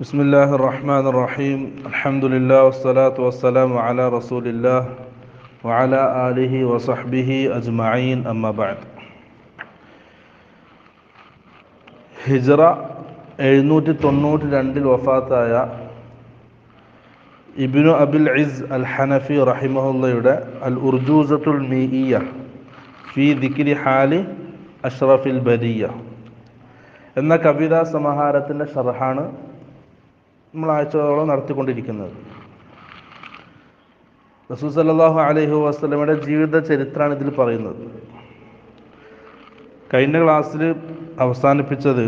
بسم الله الرحمن الرحيم الحمد لله والصلاة والسلام على رسول الله وعلى آله وصحبه أجمعين أما بعد ഹിജറ എഴുന്നൂറ്റി തൊണ്ണൂറ്റി രണ്ടിൽ വഫാത്തായ ഇബിനു അബിൽ ഇസ് അൽ ഹനഫി റഹിമഹുല്ലയുടെ അൽ ഉർജൂസത്തുൽ മീഇയ ഫി ദിക്രി ഹാലി അഷ്റഫിൽ ബരിയ എന്ന കവിതാ സമാഹാരത്തിൻ്റെ ഷർഹാണ് നമ്മൾ ആഴ്ചകളോളം നടത്തിക്കൊണ്ടിരിക്കുന്നത്. റസൂൽ സല്ലാഹു അലഹു വസ്ലമയുടെ ജീവിത ചരിത്രമാണ് ഇതിൽ പറയുന്നത്. കഴിഞ്ഞ ക്ലാസ്സിൽ അവസാനിപ്പിച്ചത്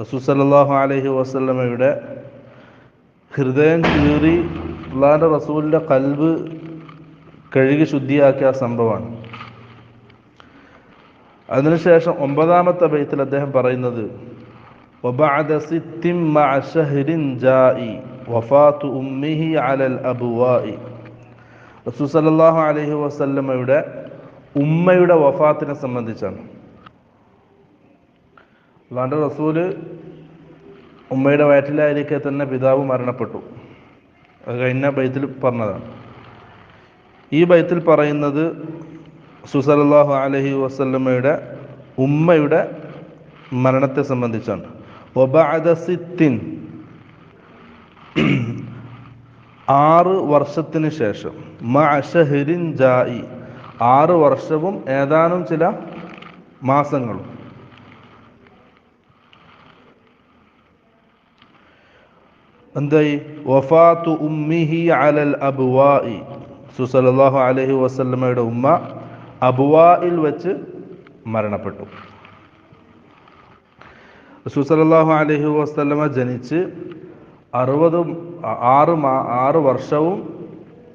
റസൂൽ സല്ലാഹു അലഹു വസ്ലമയുടെ ഹൃദയം കീറി അള്ളാഹിന്റെ റസൂലിന്റെ കൽവ് കഴുകി ശുദ്ധിയാക്കിയ ആ സംഭവമാണ്. അതിനുശേഷം ഒമ്പതാമത്തെ ബൈത്തിൽ അദ്ദേഹം പറയുന്നത് وبعد ست مع شهر جائي وفاة أمه على الأبواء റസൂൽ സല്ലല്ലാഹു അലൈഹി വസല്ലമയുടെ ഉമ്മയുടെ വഫാത്തിനെ സംബന്ധിച്ചാണ് അല്ലാണ്ട് റസൂല് ഉമ്മയുടെ വയറ്റിലായിരിക്കെ തന്നെ പിതാവ് മരണപ്പെട്ടു അത് കഴിഞ്ഞ ബൈത്തിൽ പറഞ്ഞതാണ് ഈ ബൈത്തിൽ പറയുന്നത് സുസലല്ലാഹു അലഹി വസല്ലമ്മയുടെ ഉമ്മയുടെ മരണത്തെ സംബന്ധിച്ചാണ് ഒബാദ സിത്തിൻ. ആറ് വർഷത്തിന് ശേഷം. മഅഷഹരിൻ ജായി ആറ് വർഷവും ഏതാനും ചില മാസങ്ങളും. എന്തായി? വഫാത്തു ഉമ്മിഹി അലൽ അബുവായി സുസലല്ലാഹു അലഹി വസല്ലമയുടെ ഉമ്മ അബുവായിൽ വെച്ച് മരണപ്പെട്ടു. സുസലല്ലാഹു അലഹി വസ്ലമ ജനിച്ച് അറുപതും ആറ് മാ ആറ് വർഷവും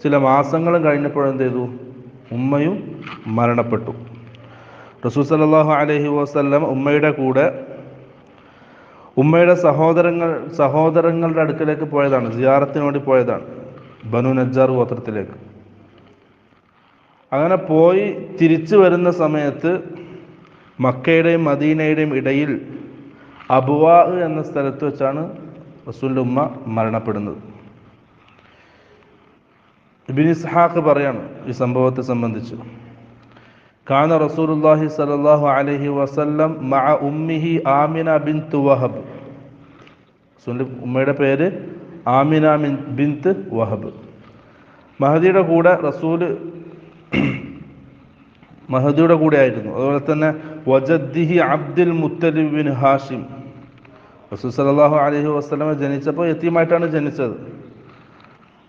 ചില മാസങ്ങളും കഴിഞ്ഞപ്പോഴെന്ത് ചെയ്തു? ഉമ്മയും മരണപ്പെട്ടു. റസൂൽ സലാഹു അലഹി വസ്ലം ഉമ്മയുടെ കൂടെ ഉമ്മയുടെ സഹോദരങ്ങൾ സഹോദരങ്ങളുടെ അടുക്കലേക്ക് പോയതാണ് സിയാറത്തിന് വേണ്ടി പോയതാണ് ബനു നജ്ജാർ ഗോത്രത്തിലേക്ക്. അങ്ങനെ പോയി തിരിച്ചു വരുന്ന സമയത്ത് മക്കയുടെയും മദീനയുടെയും ഇടയിൽ അബുവാ എന്ന സ്ഥലത്ത് വെച്ചാണ് റസൂലിന്റെ ഉമ്മ മരണപ്പെടുന്നത്. ഇബിൻ ഇസ്ഹാഖ് പറയാണ് ഈ സംഭവത്തെ സംബന്ധിച്ച്. കാന റസൂലുല്ലാഹി സലല്ലാഹു അലഹി വസല്ലം മഅ ഉമ്മിഹി ആമിന ബിൻ വഹബ്. റസൂലിന്റെ ഉമ്മയുടെ പേര് ആമിന മിൻ ബിൻത്ത് വഹബ്. മഹദിയുടെ കൂടെ റസൂൽ മഹദിയുടെ കൂടെ ആയിരുന്നു. അതുപോലെ തന്നെ വജദ്ദിഹി അബ്ദുൽ മുത്തലിബ് ബിൻ ഹാഷിം. റസൂൽ സലാഹു അലഹി വസ്ലമ ജനിച്ചപ്പോൾ എത്തിയുമായിട്ടാണ് ജനിച്ചത്.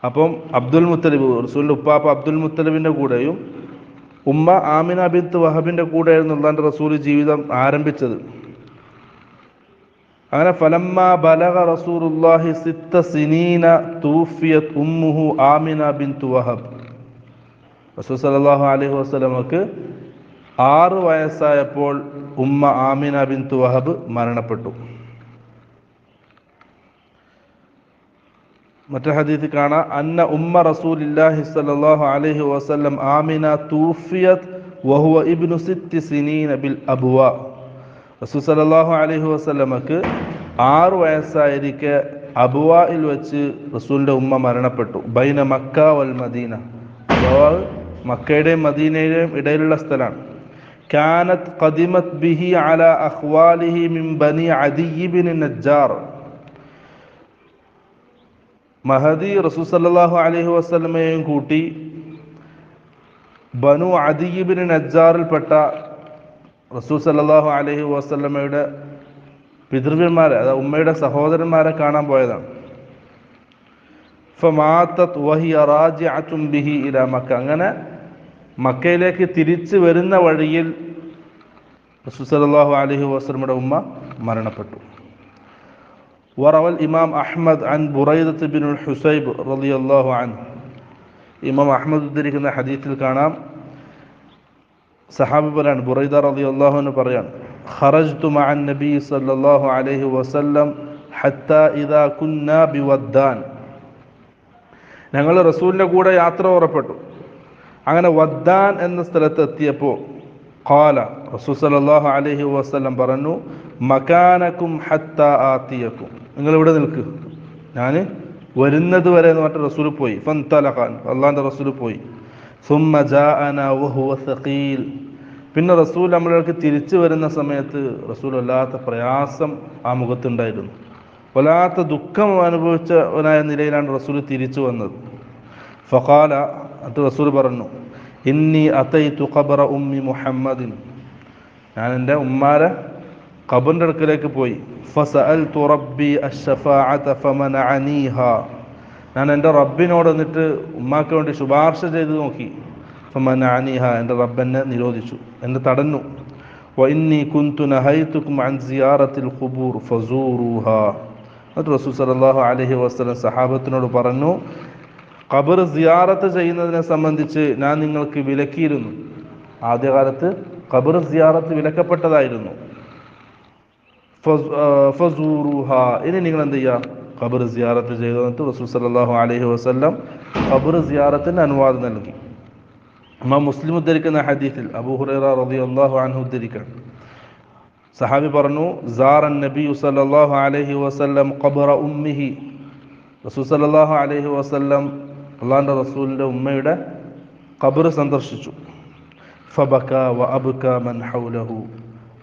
അപ്പം അബ്ദുൽ മുത്തലിബ് റസൂലിന്റെ ഉപ്പാപ്പ അബ്ദുൽ മുത്തലിബിന്റെ കൂടെയും ഉമ്മ ആമിന ബിത്ത് വഹബിന്റെ കൂടെയായിരുന്നു അള്ളാന്റെ റസൂൽ ജീവിതം ആരംഭിച്ചത്. അങ്ങനെ ഫലമ്മ ബലഗ റസൂലുല്ലാഹി സിത്ത സിനീന തൂഫിയത് ഉമ്മുഹു ആമിന ബിൻ വഹബ്. റസൂൽ സലാഹു അലൈഹി വസ്ലമക്ക് ആറ് വയസ്സായപ്പോൾ ഉമ്മ ആമിന ബിൻ വഹബ് മരണപ്പെട്ടു. മറ്റൊരു ഹദീസിൽ കാണാം അന്ന ഉമ്മ റസൂലില്ലാഹി സ്വല്ലല്ലാഹു അലൈഹി വസല്ലം ആമിന തൂഫിയത് വഹുവ ഇബ്നു സിത്തി സിനീന ബിൽ അബുവ. റസൂൽ സല്ലല്ലാഹു അലൈഹി വസല്ലമക്ക് ആറ് വയസ്സായിരിക്കെ അബുവയിൽ വെച്ച് റസൂലിന്റെ ഉമ്മ മരണപ്പെട്ടു. ബൈന മക്ക വൽ മദീന. അബുവ മക്കയുടെയും മദീനയുടെയും ഇടയിലുള്ള സ്ഥലമാണ് കാനത് കദിമത് ബിഹി അല അഖ്വാലിഹി മിൻ ബനി അദിബിൻ നജ്ജാർ. മഹദി റസൂൽ സല്ലാഹു അലഹി വസ്ലമയെയും കൂട്ടി ബനു അദീബിന് നജ്ജാറിൽപ്പെട്ട റസൂ സല്ലാഹു അലഹി വസ്ലമയുടെ പിതൃവ്യന്മാരെ അതായത് ഉമ്മയുടെ സഹോദരന്മാരെ കാണാൻ പോയതാണ്. ബിഹി മക്ക. അങ്ങനെ മക്കയിലേക്ക് തിരിച്ചു വരുന്ന വഴിയിൽ റസൂൽ സല്ലാഹു അലൈഹി വസ്ലമയുടെ ഉമ്മ മരണപ്പെട്ടു. وروى الإمام أحمد عن بريدة بن الحسيب رضي الله عنه إمام أحمد ഉദ്ധരിക്കുന്ന ഹദീത്തിൽ കാണാം സഹാബി പറയാണ് ബുറൈദ റളി അള്ളാഹുവിന് പറയാണ് خرجت مع النبي صلى الله عليه وسلم حتى إذا كنا بودان ഞങ്ങൾ റസൂലിൻ്റെ കൂടെ യാത്ര പുറപ്പെട്ടു അങ്ങനെ വദ്ദാൻ എന്ന സ്ഥലത്ത് എത്തിയപ്പോൾ ഖാല റസൂൽ സല്ലല്ലാഹു അലൈഹി വസല്ലം പറഞ്ഞു മകാനക്കും ഹത്ത ആത്തിയക്കും. നിങ്ങൾ ഇവിടെ നിൽക്ക്. ഞാൻ വരുന്നത് വരെ എന്ന് പറഞ്ഞിട്ട് റസൂൽ പോയി. ഫന്തലഖാൻ അള്ളാഹിന്റെ റസൂൽ പോയി. സുമ്മ സഖീൽ. പിന്നെ റസൂൽ നമ്മളിലേക്ക് തിരിച്ചു വരുന്ന സമയത്ത് റസൂൽ വല്ലാത്ത പ്രയാസം ആ മുഖത്തുണ്ടായിരുന്നു. വല്ലാത്ത ദുഃഖം അനുഭവിച്ചവനായ നിലയിലാണ് റസൂൽ തിരിച്ചു വന്നത്. ഫഖാല അത് റസൂൽ പറഞ്ഞു ഇന്നി അത്തൈത്തു ഖബറ ഉമ്മി മുഹമ്മദിൻ. ഞാൻ എന്റെ ഉമ്മാരെ ഖബറിന്റെ അടുക്കലേക്ക് പോയി. ഫസഅൽതു റബ്ബി അഷ്ഫാഅത ഫമനഅനീഹ. ഞാൻ എന്റെ റബ്ബിനോട് എന്നിട്ട് ഉമ്മാക്ക് വേണ്ടി ശുപാർശ ചെയ്ത് നോക്കി. ഫമനഅനീഹ. എന്റെ റബ്ബ് എന്നെ നിരോധിച്ചു എന്നെ തടഞ്ഞു. വഇന്നി കുന്തു നഹൈത്തുക്കും അൻ സിയാറത്തിൽ ഖുബൂർ ഫസൂറുഹ. എന്നിട്ട് റസൂൽ സല്ലല്ലാഹു അലൈഹി വസല്ലം സഹാബത്തിനോട് പറഞ്ഞു ഖബർ സിയാറത്ത് ചെയ്യുന്നതിനെ സംബന്ധിച്ച് ഞാൻ നിങ്ങൾക്ക് വിലക്കിയിരുന്നു. ആദ്യകാലത്ത് ഖബർ സിയാറത്ത് വിലക്കപ്പെട്ടതായിരുന്നു. ഫസൂറുഹ. ഇനി നിങ്ങൾ എന്ത് ചെയ്യുക ഖബർ സിയാറത്ത് ചെയ്തു റസൂൽ സല്ലല്ലാഹു അലഹി വസ്ല്ലാം ഖബർ സിയാറത്തിന് അനുവാദം നൽകി. ഇമാം മുസ്ലിം ഉദ്ധരിക്കുന്ന ഹദീസിൽ അബൂ ഹുറൈറ റളിയല്ലാഹു അൻഹു ഉദ്ധരിക്കാൻ. സഹാബി പറഞ്ഞു സാറൻ നബി സല്ലല്ലാഹു അലൈഹി വസല്ലം ഖബറ ഉമ്മിഹി. റസൂൽ സല്ലല്ലാഹു അലൈഹി വസല്ലം അള്ളാഹിന്റെ റസൂലിന്റെ ഉമ്മയുടെ ഖബർ സന്ദർശിച്ചു. ഫബക്ക വ അബുക്ക മൻ ഹൗലഹു.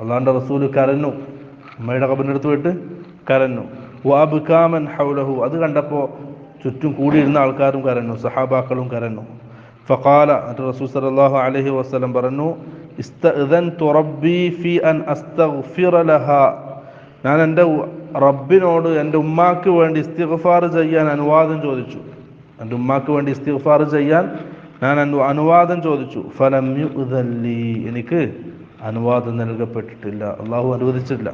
അള്ളാഹിന്റെ റസൂൽ കരഞ്ഞു. ഉമ്മയുടെ ഖബറിന്റെ അടുത്ത് പോയിട്ട് കരഞ്ഞു. വ അബുക്ക മൻ ഹൗലഹു. അത് കണ്ടപ്പോൾ ചുറ്റും കൂടിയിരുന്ന ആൾക്കാരും കരഞ്ഞു. സഹാബാക്കളും കരഞ്ഞു. ഫഖാല എന്നിട്ട് റസൂൽ സല്ലല്ലാഹു അലൈഹി വസല്ലം പറഞ്ഞു ഞാൻ എന്റെ റബ്ബിനോട് എന്റെ ഉമ്മാക്ക് വേണ്ടി ഇസ്തിഗ്ഫാർ ചെയ്യാൻ അനുവാദം ചോദിച്ചു. എന്റെ ഉമ്മാക്ക് വേണ്ടി ഇസ്തിഫാർ ചെയ്യാൻ ഞാൻ അനുവാദം ചോദിച്ചു. ഫലം യുദല്ലി. എനിക്ക് അനുവാദം നൽകപ്പെട്ടിട്ടില്ല. അള്ളാഹു അനുവദിച്ചിട്ടില്ല.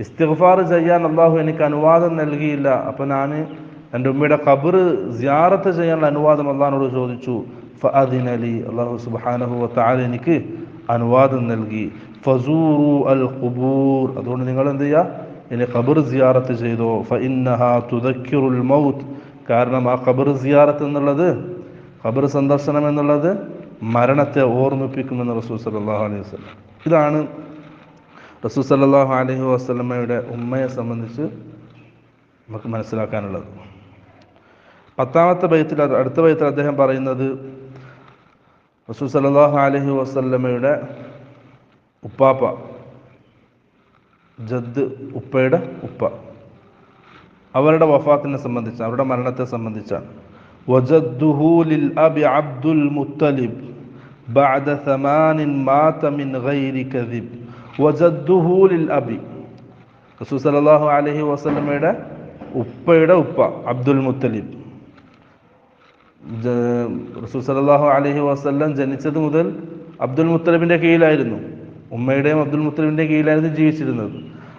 ഇസ്തിഫാർ ചെയ്യാൻ അള്ളാഹു എനിക്ക് അനുവാദം നൽകിയില്ല. അപ്പോൾ ഞാൻ എന്റെ ഉമ്മയുടെ ഖബർ സിയാറത്ത് ചെയ്യാനുള്ള അനുവാദം അള്ളഹാനോട് ചോദിച്ചു. അള്ളാഹു സുബാനഹു വതആല എനിക്ക് അനുവാദം നൽകി. ഫസൂറു അൽ ഖുബൂർ. അതുകൊണ്ട് നിങ്ങൾ എന്ത് ചെയ്യുക ഇനി ഖബർ സിയാറത്ത് ചെയ്തോ. ഫഇന്നഹ തുദക്കിറുൽ മൗത്ത്. കാരണം ആ ഖബർ സിയാറത്ത് എന്നുള്ളത് ഖബർ സന്ദർശനം എന്നുള്ളത് മരണത്തെ ഓർമ്മിപ്പിക്കുമെന്ന് റസൂൽ സല്ലല്ലാഹു അലൈഹി വസല്ലം. ഇതാണ് റസൂൽ സല്ലല്ലാഹു അലൈഹി വസല്ലമയുടെ ഉമ്മയെ സംബന്ധിച്ച് നമുക്ക് മനസ്സിലാക്കാനുള്ളത്. പത്താമത്തെ ബൈത്തിൽ അടുത്ത ബൈത്തിൽ അദ്ദേഹം പറയുന്നത് റസൂൽ സല്ലല്ലാഹു അലൈഹി വസല്ലമയുടെ ഉപ്പാപ്പ ജദ് ഉപ്പയുടെ ഉപ്പ അവരുടെ വഫാത്തിനെ സംബന്ധിച്ച് അവരുടെ മരണത്തെ സംബന്ധിച്ചാണ് وجده للأب عبد المطلب بعد ثمان مات من غير كذب وجده للأب റസൂൽ സല്ലല്ലാഹു അലൈഹി വസല്ലമയുടെ ഉപ്പയുടെ ഉപ്പ അബ്ദുൽ മുത്തലിബ് ജ- റസൂൽ സല്ലല്ലാഹു അലൈഹി വസല്ലം ജനിച്ചത് മുതൽ അബ്ദുൽ മുത്തലിബിന്റെ കീഴിലായിരുന്നു. ഉമ്മയുടെയും അബ്ദുൽ മുത്തലിബിന്റെ കീഴിലായിരുന്നു ജീവിച്ചിരുന്നത്.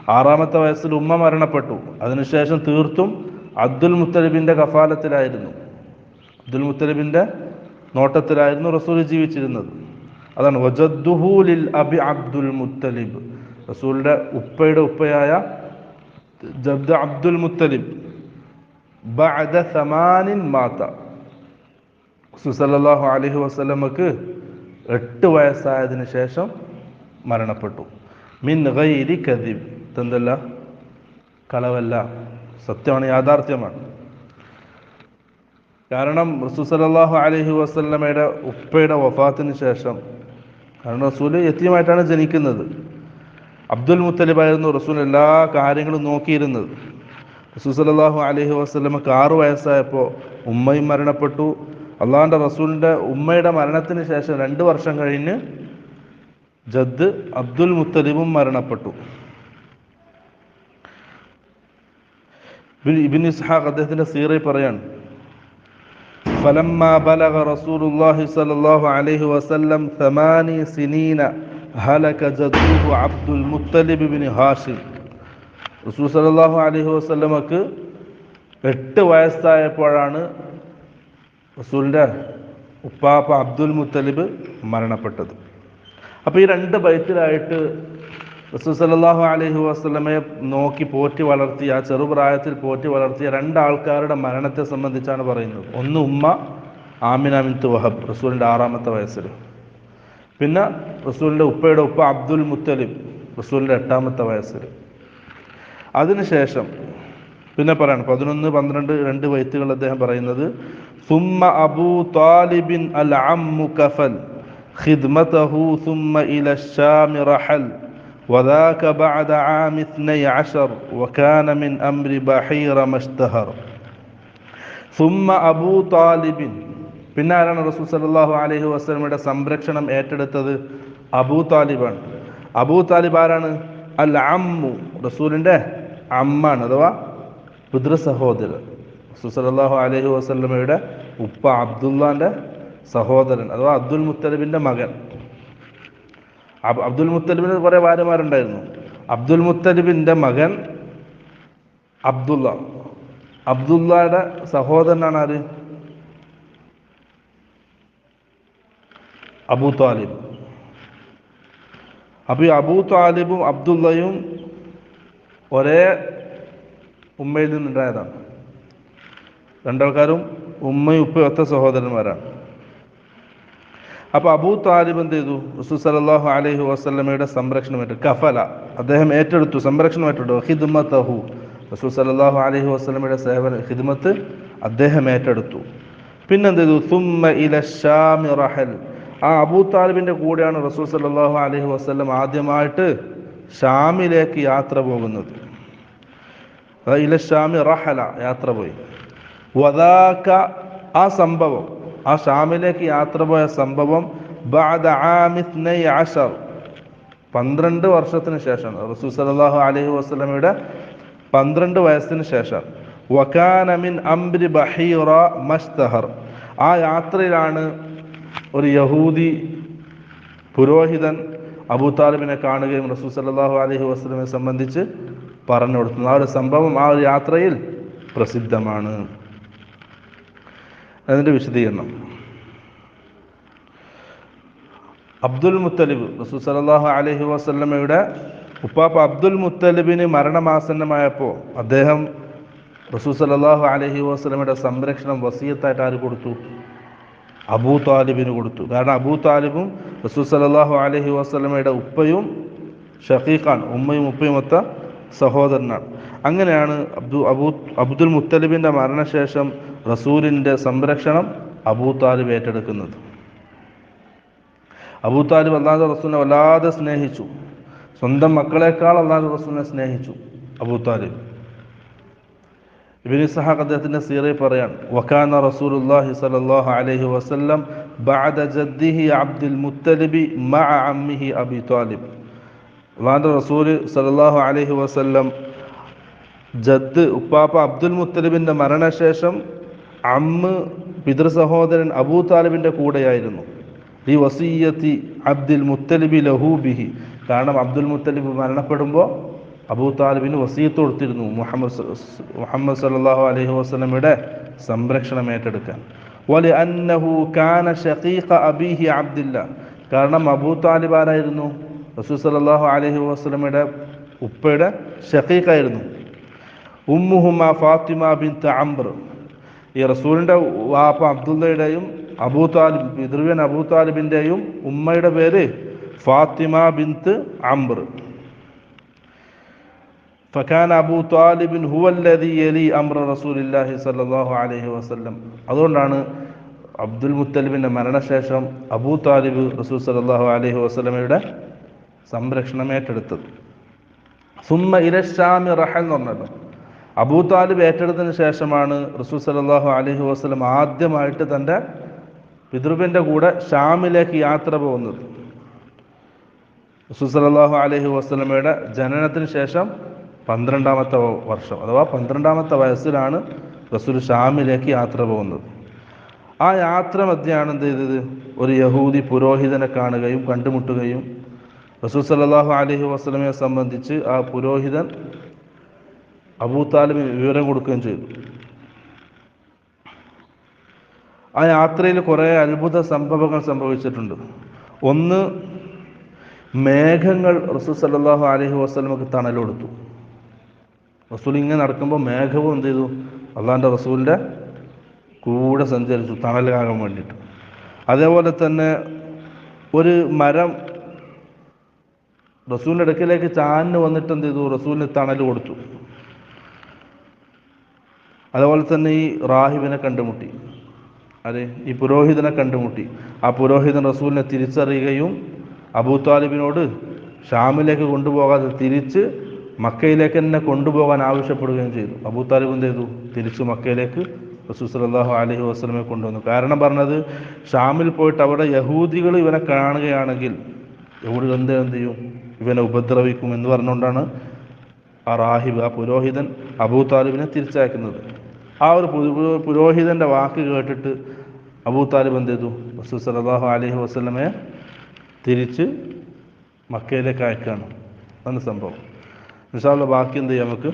ആറാമത്തെ വയസ്സിൽ ഉമ്മ മരണപ്പെട്ടു. അതിനുശേഷം തീർത്തും അബ്ദുൽ മുത്തലിബിന്റെ കഫാലത്തിലായിരുന്നു. അബ്ദുൽ മുത്തലിബിന്റെ നോട്ടത്തിലായിരുന്നു റസൂൽ ജീവിച്ചിരുന്നത്. അതാണ് വജദ്ദുഹൂലിൽ അബി അബ്ദുൽ മുത്തലിബ്. റസൂലിന്റെ ഉപ്പയുടെ ഉപ്പയായ ജബ്ദ അബ്ദുൽ മുത്തലിബ്. ബഅദ സമാനിൻ മാത. സുസല്ലാഹു അലൈഹി വസല്ലമക്ക് എട്ട് വയസ്സായതിനു ശേഷം മരണപ്പെട്ടു. മിൻ ഗൈരി കദീബ്. ഇതെന്തല്ല? കളവല്ല. സത്യമാണ് യാഥാർത്ഥ്യമാണ്. കാരണം റസൂസലാഹു അലഹി വസ്ലമയുടെ ഉപ്പയുടെ വഫാത്തിന് ശേഷം കാരണം റസൂൽ യത്തീമായിട്ടാണ് ജനിക്കുന്നത്. അബ്ദുൽ മുത്തലിബായിരുന്നു റസൂൽ എല്ലാ കാര്യങ്ങളും നോക്കിയിരുന്നത്. റസൂസലാഹു അലഹി വസ്ലമക്ക് ആറ് വയസ്സായപ്പോൾ ഉമ്മയും മരണപ്പെട്ടു. അള്ളാഹിൻ്റെ റസൂലിൻ്റെ ഉമ്മയുടെ മരണത്തിന് ശേഷം രണ്ട് വർഷം കഴിഞ്ഞ് ജദ് അബ്ദുൽ മുത്തലിബും മരണപ്പെട്ടു ഇബിൻ- ഇബിൻ ഇസ്ഹാഖ് അദ്ദേഹത്തിൻ്റെ സീറയിൽ പറയാണ് فلما بلغ رسول الله صلى الله عليه وسلم ثماني سنين هلك جده عبد المطلب بن هاشم റസൂൽ സല്ലല്ലാഹു അലൈഹി വസല്ലമക്ക് എട്ട് വയസ്സായപ്പോഴാണ് റസൂലിന്റെ ഉപ്പാപ്പ അബ്ദുൽ മുത്തലിബ് മരണപ്പെട്ടത്. അപ്പോൾ ഈ രണ്ട് ബൈത്തിലായിട്ട് റസൂൽ സല്ലല്ലാഹു അലൈഹി വസ്ലമയെ നോക്കി പോറ്റി വളർത്തിയ ആ ചെറുപ്രായത്തിൽ പോറ്റി വളർത്തിയ രണ്ടാൾക്കാരുടെ മരണത്തെ സംബന്ധിച്ചാണ് പറയുന്നത്. ഒന്ന് ഉമ്മ ആമിന ബിൻത്ത് വഹബ് റസൂലിന്റെ ആറാമത്തെ വയസ്സിൽ പിന്നെ റസൂലിന്റെ ഉപ്പയുടെ ഉപ്പ അബ്ദുൽ മുത്തലിബ് റസൂലിന്റെ എട്ടാമത്തെ വയസ്സിൽ അതിനുശേഷം പിന്നെ പറയാണ് പതിനൊന്ന് പന്ത്രണ്ട് രണ്ട് വയത്തുകൾ അദ്ദേഹം പറയുന്നത് ثم أبو طالب العم كفل خدمته ثم إلى الشام رحل وذاك بعد عام اثني عشر وكان من أمر بحير ما اشتهر ثم أبو طالب പിന്നെ ആരാണ് റസൂൽ സല്ലല്ലാഹു അലൈഹി വസല്ലമയുടെ സംരക്ഷണം ഏറ്റെടുത്തത് അബൂ താലിബാണ് അബൂ താലിബ് ആരാണ് അൽ അമ്മു റസൂലിൻ്റെ അമ്മാണ് അഥവാ പിതൃ സഹോദരൻ സുസലല്ലാഹു അലഹി വസ്ലമയുടെ ഉപ്പ അബ്ദുല്ലാന്റെ സഹോദരൻ അഥവാ അബ്ദുൽ മുത്തലിബിന്റെ മകൻ. അബ് അബ്ദുൽ മുത്തലിബിന് കുറേ ഭാര്യമാരുണ്ടായിരുന്നു. അബ്ദുൽ മുത്തലിബിന്റെ മകൻ അബ്ദുല്ല അബ്ദുല്ലയുടെ സഹോദരനാണ് ആര്? Abu Talib. അപ്പോൾ ഈ അബൂ താലിബും അബ്ദുള്ളയും ഒരേ ഉമ്മയിൽ നിന്നുണ്ടായതാണ്. രണ്ടാൾക്കാരും ഉമ്മയും ഉപ്പയും ഒത്ത സഹോദരന്മാരാണ്. അപ്പോൾ അബൂ താലിബ് എന്ത് ചെയ്തു? റസൂ സലാഹു അലൈഹി വസ്ലമയുടെ സംരക്ഷണം ഏറ്റെടുത്തു കഫല അദ്ദേഹം ഏറ്റെടുത്തു സംരക്ഷണം ഏറ്റെടുത്തു ഹിദ്മത്തഹു റസൂ സലാഹു അലൈഹി വസ്ലമയുടെ സേവന ഹിദ്മത്ത് അദ്ദേഹം ഏറ്റെടുത്തു. പിന്നെന്ത് ചെയ്തു? സുമ്മ ഇല ഷാമി റഹൽ. ആ അബൂ താലിബിന്റെ കൂടെയാണ് റസൂ സലാഹു അലൈഹി വസ്ലം ആദ്യമായിട്ട് ഷാമിലേക്ക് യാത്ര പോകുന്നത്. അതായത് ഇല ഷാമി റഹല യാത്ര പോയി. വദാക ആ സംഭവം ആ ഷാമിലേക്ക് യാത്ര പോയ സംഭവം പന്ത്രണ്ട് വർഷത്തിന് ശേഷം റസൂ സലാഹു അലഹി വസല്ലമയുടെ പന്ത്രണ്ട് വയസ്സിന് ശേഷം വകാന അംബ്രി ബഹീറ മസ്തഹർ ആ യാത്രയിലാണ് ഒരു യഹൂദി പുരോഹിതൻ അബൂ താലിബിനെ കാണുകയും റസൂൽ സല്ലല്ലാഹു അലഹി വസല്ലമയെ സംബന്ധിച്ച് പറഞ്ഞു കൊടുക്കുന്നു ആ ഒരു സംഭവം ആ ഒരു യാത്രയിൽ പ്രസിദ്ധമാണ്. അതിന്റെ വിശദീകരണം. അബ്ദുൽ മുത്തലിബ് റസൂ സലാഹു അലഹി വസല്ലമയുടെ ഉപ്പാപ്പ അബ്ദുൽ മുത്തലിബിന് മരണമാസന്നമായപ്പോൾ അദ്ദേഹം റസൂ സലാഹു അലഹി വസ്ലമയുടെ സംരക്ഷണം വസീയത്തായിട്ട് ആര് കൊടുത്തു? അബൂ താലിബിന് കൊടുത്തു. കാരണം അബൂ താലിബും റസൂ സലാഹു അലഹി വസ്ലമയുടെ ഉപ്പയും ഷഖീഖാൻ ഉമ്മയും ഉപ്പയും ഒത്ത സഹോദരനാണ്. അങ്ങനെയാണ് അബ്ദു അബൂ അബ്ദുൽ മുത്തലിബിന്റെ മരണശേഷം റസൂലിന്റെ സംരക്ഷണം അബൂ താലിബ് ഏറ്റെടുക്കുന്നത്. അബൂ താലിബ് അള്ളാഹു റസൂലിനെ വല്ലാതെ സ്നേഹിച്ചു. സ്വന്തം മക്കളെക്കാൾ അള്ളാഹു റസൂലിനെ സ്നേഹിച്ചു അബൂ താലിബ്. ഇബിൻ ഇസ്ഹാഖ് അദ്ദേഹത്തിന്റെ സീറയിൽ പറയാൻ വക്കാന റസൂലുള്ളാഹി സ്വല്ലല്ലാഹു അലൈഹി വസല്ലം ബഅദ ജദ്ദിഹി അബ്ദുൽ മുത്തലിബി മഅ അമ്മിഹി അബി താലിബ്. അള്ളാഹിന്റെ റസൂൽ സല്ലല്ലാഹു അലഹി വസ്ല്ലം ജദ് ഉപ്പാപ്പ അബ്ദുൽ മുത്തലിബിന്റെ മരണശേഷം അമ്മ് പിതൃ സഹോദരൻ അബൂ താലിബിന്റെ കൂടെയായിരുന്നു. ഈ വസീയത്തി അബ്ദുൽ മുത്തലിബി ലഹൂബിഹി കാരണം അബ്ദുൽ മുത്തലിബ് മരണപ്പെടുമ്പോൾ അബൂ താലിബിന് വസീയത്ത് കൊടുത്തിരുന്നു മുഹമ്മദ് മുഹമ്മദ് സല്ലല്ലാഹു അലഹി വസ്ലമിയുടെ സംരക്ഷണം ഏറ്റെടുക്കാൻ. വലി അന്നഹു കാന ഷഖീഖ അബീഹി അബ്ദില്ല. കാരണം അബൂ താലിബ് ആരായിരുന്നു? റസൂൽ സലാഹു അലഹി വസ്ലമയുടെ ഉപ്പയുടെ ഷഖീഖായിരുന്നു ഉമ്മുഹുമ ഫാത്തിമ ബിൻ അംബർ ഈ റസൂലിന്റെ വാപ്പ അബ്ദുള്ളയുടെയും അബൂ താലിബ് പിതൃവ്യൻ അബൂ താലിബിന്റെയും ഉമ്മയുടെ പേര് ഫാത്തിമ ബിൻത്ത് അംബർ ഫഖാൻ അബൂ താലിബിൻ ഹുവല്ലതി അലി അമ്ര റസൂലില്ലാഹി സല്ലാഹു അലഹി വസ്ലം അതുകൊണ്ടാണ് അബ്ദുൽ മുത്തലിബിന്റെ മരണശേഷം അബൂ താലിബ് റസൂൽ സലാഹു അലഹി വസ്ലമയുടെ സംരക്ഷണം ഏറ്റെടുത്തത്. സുമ്മ ഇരശാമി റഹൽ എന്ന് പറഞ്ഞല്ലോ. അബൂ താലിബ് ഏറ്റെടുത്തതിന് ശേഷമാണ് റസൂൽ സലാഹു അലൈഹി വസ്ലം ആദ്യമായിട്ട് തന്റെ പിതൃവിന്റെ കൂടെ ഷാമിലേക്ക് യാത്ര പോകുന്നത്. റസൂൽ സലാഹു അലൈഹി വസ്ലമയുടെ ജനനത്തിന് ശേഷം പന്ത്രണ്ടാമത്തെ വർഷം അഥവാ പന്ത്രണ്ടാമത്തെ വയസ്സിലാണ് റസൂൽ ഷാമിലേക്ക് യാത്ര പോകുന്നത്. ആ യാത്ര മധ്യയാണ് എന്ത് ചെയ്തത്? ഒരു യഹൂദി പുരോഹിതനെ കാണുകയും കണ്ടുമുട്ടുകയും റസൂൽ സല്ലല്ലാഹു അലഹി വസ്ലമയെ സംബന്ധിച്ച് ആ പുരോഹിതൻ അബൂ താലിബിന് വിവരം കൊടുക്കുകയും ചെയ്തു. ആ യാത്രയിൽ കുറേ അത്ഭുത സംഭവങ്ങൾ സംഭവിച്ചിട്ടുണ്ട്. ഒന്ന് മേഘങ്ങൾ റസൂൽ സല്ലല്ലാഹു അലഹി വസ്ലമക്ക് തണൽ കൊടുത്തു. റസൂൽ ഇങ്ങനെ നടക്കുമ്പോൾ മേഘവും എന്ത് ചെയ്തു? അള്ളാഹിന്റെ റസൂലിന്റെ കൂടെ സഞ്ചരിച്ചു തണലാകാൻ വേണ്ടിയിട്ട്. അതേപോലെ തന്നെ ഒരു മരം റസൂലിന്റെ അടുക്കലേക്ക് ചാഞ്ഞ് വന്നിട്ട് എന്ത് ചെയ്തു? റസൂലിന് തണൽ കൊടുത്തു. അതുപോലെ തന്നെ ഈ റാഹിബിനെ കണ്ടുമുട്ടി. അതെ ഈ പുരോഹിതനെ കണ്ടുമുട്ടി. ആ പുരോഹിതൻ റസൂലിനെ തിരിച്ചറിയുകയും അബൂ താലിബിനോട് ഷാമിലേക്ക് കൊണ്ടുപോകാതെ തിരിച്ച് മക്കയിലേക്ക് തന്നെ കൊണ്ടുപോകാൻ ആവശ്യപ്പെടുകയും ചെയ്തു. അബൂ താലിബ് എന്ത് ചെയ്തു? തിരിച്ച് മക്കയിലേക്ക് റസൂൽ സല്ലല്ലാഹു അലഹി വസ്ലമെ കൊണ്ടുവന്നു. കാരണം പറഞ്ഞത് ഷാമിൽ പോയിട്ട് അവിടെ യഹൂദികൾ ഇവനെ കാണുകയാണെങ്കിൽ യഹൂദികൾ എന്ത് ചെയ്യും? ഇവനെ ഉപദ്രവിക്കും എന്ന് പറഞ്ഞുകൊണ്ടാണ് ആ റാഹിബ് ആ പുരോഹിതൻ അബൂ താലിബിനെ തിരിച്ചയക്കുന്നത്. ആ ഒരു പുരോ- പുരോഹിതന്റെ വാക്ക് കേട്ടിട്ട് അബൂ താലിബ് എന്ത് ചെയ്തു? റസൂൽ സലാഹു അലഹി വസല്ലമയെ തിരിച്ച് മക്കയിലേക്ക് അയക്കുകയാണ്. അതാണ് സംഭവം. നിഷാള്ള ബാക്കി എന്ത് ചെയ്യാം നമുക്ക്?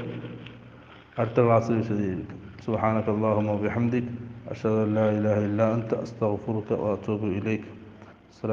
അടുത്ത ക്ലാസ്സിൽ വിശദീകരിക്കും. സുഹാനക അല്ലാഹുമ്മ വബിഹംദിക് അഷ്ഹദു അൻ ലാ ഇലാഹ ഇല്ലാ അൻത അസ്തഗ്ഫിറുക വഅതൂബു ഇലൈക്. അസ്സലാമു